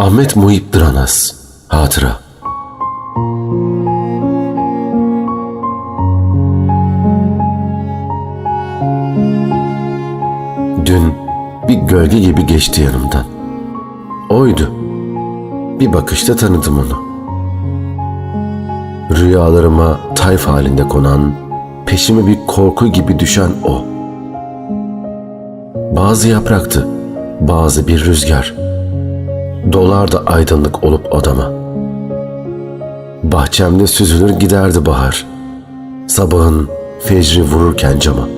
Ahmet Muhip Dranas Hatıra Dün bir gölge gibi geçti yanımdan. Oydu. Bir bakışta tanıdım onu. Rüyalarıma tayf halinde konan, peşime bir korku gibi düşen o. Bazı yapraktı, bazı bir rüzgar. Dolardı aydınlık olup odama. Bahçemde süzülür giderdi bahar. Sabahın fecri vururken cama.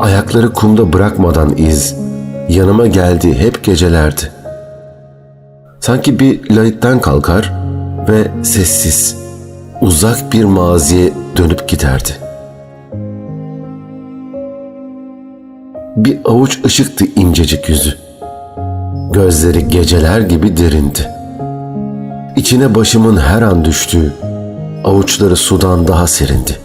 Ayakları kumda bırakmadan iz, yanıma geldi hep gecelerdi. Sanki bir lahitten kalkar ve sessiz, uzak bir maziye dönüp giderdi. Bir avuç ışıktı incecik yüzü. Gözleri geceler gibi derindi. İçine başımın her an düştüğü, avuçları sudan daha serindi.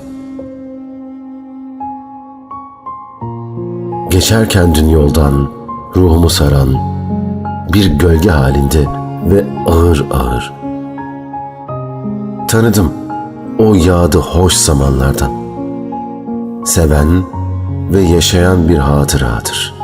Geçerken dün yoldan ruhumu saran bir gölge halinde ve ağır ağır. Tanıdım o yağdı hoş zamanlardan. Seven ve yaşayan bir hatıradır.''